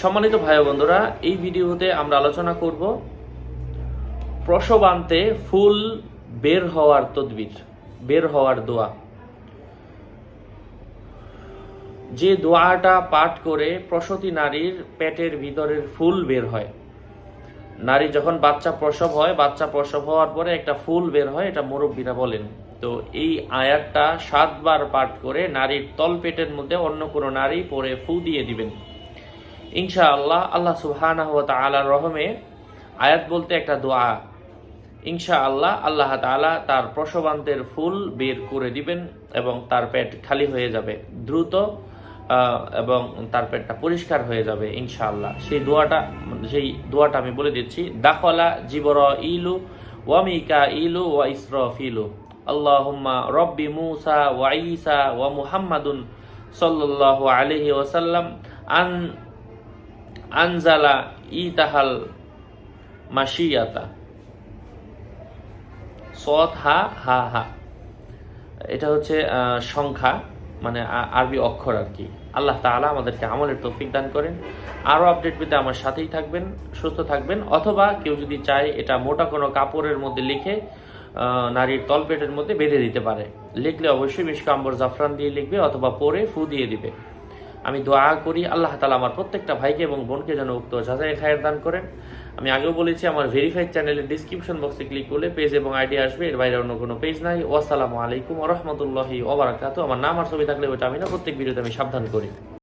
সম্মানিত ভাই বন্ধুরা, এই ভিডিওতে আমরা আলোচনা করব প্রসবান্তে ফুল বের হওয়ার তদবির, বের হওয়ার দোয়া। যে দোয়াটা পাঠ করে প্রসূতি নারীর পেটের ভিতরের ফুল বের হয়। নারী যখন বাচ্চা প্রসব হয়, বাচ্চা প্রসব হওয়ার পরে একটা ফুল বের হয়, এটা মুরব্বীরা বলেন। তো এই আয়াতটা সাতবার পাঠ করে নারীর তলপেটের মধ্যে অন্য কোনো নারী পরে ফু দিয়ে দিবেন। ইনশাআল্লাহ আল্লাহ সুবহানাহু ওয়া তাআলার রহমে আয়াত বলতে একটা দোয়া। ইনশাআল্লাহ আল্লাহ তাআলা তার প্রসবান্তের ফুল বের করে দিবেন এবং তার পেট খালি হয়ে যাবে। দ্রুত এবং তার পেটটা পরিষ্কার হয়ে যাবে ইনশাআল্লাহ। সেই দোয়াটা সেই দোয়াটা আমি বলে দিচ্ছি। দাখলা জিবর ইলু ওয়ামিকা ইলু ওয়া ইসরফিলু। আল্লাহুম্মা রব্বি মুসা ওয়া ঈসা ওয়া মুহাম্মাদুন সাল্লাল্লাহু আলাইহি ওয়াসাল্লাম আন আনজালা ইতাহাল মাসিয়াতা সৎ হা হা হা। এটা হচ্ছে সংখ্যা মানে আরবি অক্ষর আর কি। আল্লাহ তাআলা আমাদেরকে আমলের তৌফিক দান করেন। আরও আপডেট পেতে আমার সাথেই থাকবেন, সুস্থ থাকবেন। অথবা কেউ যদি চায় এটা মোটা কোনো কাপড়ের মধ্যে লিখে নারীর তলপেটের মধ্যে বেঁধে দিতে পারে। লিখলে অবশ্যই মিশকাম্বর জাফরান দিয়ে লিখবে অথবা পরে ফু দিয়ে দিবে। আমি দোয়া করি আল্লাহ তালা আমার প্রত্যেকটা ভাইকে এবং বোনকে যেন উক্ত যাচাই খায়ের দান করেন আমি আগেও বলেছি, আমার ভেরিফাইড চ্যানেলের ডিসক্রিপশন বক্সে ক্লিক করলে পেজ এবং আইডি আসবে, এর বাইরে অন্য কোনো পেজ নাই। ওয়াসালামু আলাইকুম রহমতুল্লাহি ওবরাকাত আমার নাম আর ছবি থাকলে ওটা আমি না, প্রত্যেক ভিডিওতে আমি সাবধান করি।